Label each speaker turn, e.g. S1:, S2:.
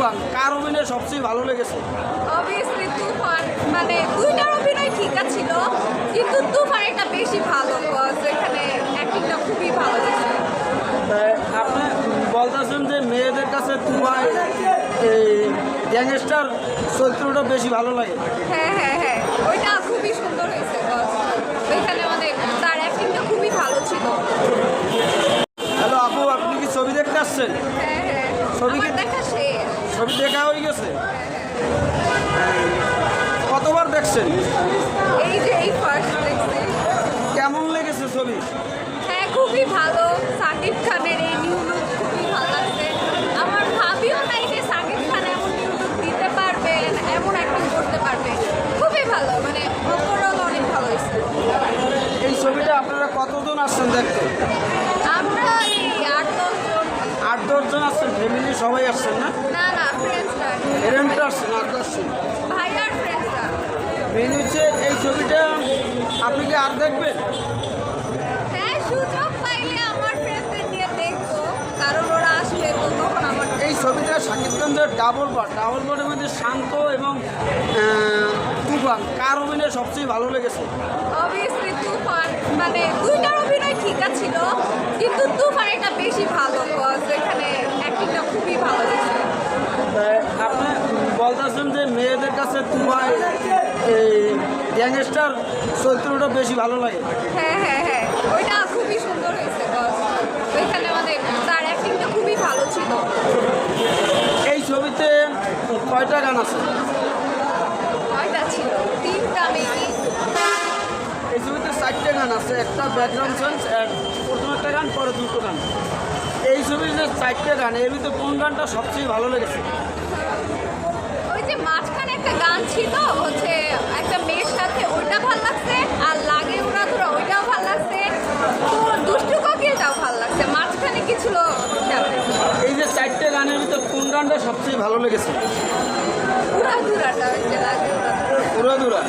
S1: তুফান কার অভিনয় সবচেয়ে ভালো লেগেছে?
S2: অবভিয়াসলি তুফান মানে দুইটার অভিনয় ঠিক ছিল কিন্তু তুফান একটা বেশি ভালো এখানে অ্যাক্টিংটা খুবই ভালো
S1: আপনি বলতেছেন যে মেয়েদের কাছে তুফান এই গ্যাংস্টার চরিত্রটা বেশি ভালো লাগে।
S2: হ্যাঁ হ্যাঁ হ্যাঁ ওইটা খুবই সুন্দর হয়েছে ওইখানে অনেক তার অ্যাক্টিংটা খুবই ভালো ছিল।
S1: হ্যালো আপু আপনি কি ছবি দেখতে আসছেন?
S2: হ্যাঁ হ্যাঁ
S1: ছবি
S2: দেখা শেষ।
S1: ছবি দেখা হয়ে গেছে। কতবার দেখছেন?
S2: এই যে এই ফার্স্ট
S1: কেমন লেগেছে ছবি?
S2: হ্যাঁ খুবই ভালো। সাকিব খানের এই নিউ লুক খুবই ভালো লাগছে আমার ভাবিও নাই যে সাকিব খান এমন নিউ লুক দিতে পারবে এমন অ্যাক্টিং করতে পারবে খুবই ভালো মানে অনেক ভালো হয়েছে।
S1: এই ছবিটা আপনারা কতজন আসছেন দেখতে? দশজন আসছেন ফ্যামিলি সবাই আসছেন না? আসছেন আট দশজন? মেন হচ্ছে এই ছবিটা আপনি কি আর দেখবেন?
S2: হ্যাঁ
S1: এই ছবিটা শাকিব খানদের ডাবল বার ডাবল বারের মধ্যে শান্ত এবং তুফান। কার অভিনয় সবচেয়ে ভালো লেগেছে?
S2: অবভিয়াসলি তুফান মানে অভিনয় ঠিক ছিল কিন্তু তুফান একটা বেশি ভালো কজ এখানে অ্যাক্টিংটা খুবই ভালো ছিল
S1: তাই আপনি বলতেছেন যে মেয়েদের কাছে তুফান এই গ্যাংস্টার চরিত্রটা বেশি ভালো লাগে?
S2: হ্যাঁ হ্যাঁ হ্যাঁ। ওইটা খুবই সুন্দর হয়েছে ওইখানে অনেক তার অ্যাক্টিংটা খুবই ভালো ছিল।
S1: এই ছবিতে কয়টা গান আছে?
S2: কয়টা ছিল? তিনটা মেবি
S1: এই ছবিতে চারটে গান আছে একটা ব্যাকগ্রাউন্ড সং প্রথম একটা গান পরে দুটো গান। এই ছবির যে চারটে গান এর ভিতরে কোন গানটা সবচেয়ে ভালো লেগেছে?
S2: ওই যে মাঝখানে একটা গান ছিল হচ্ছে একটা মেয়ের সাথে ওইটা ভালো লাগছে আর লাগে ওরা ধরো ওইটাও ভালো লাগছে। দুষ্টু কোকিলটাও ভালো লাগছে মাঝখানে কি ছিল?
S1: এই যে চারটে গানের ভিতর কোন গানটা সবচেয়ে ভালো লেগেছে?
S2: পুরা ধুরাটা লাগে
S1: পুরো দূরা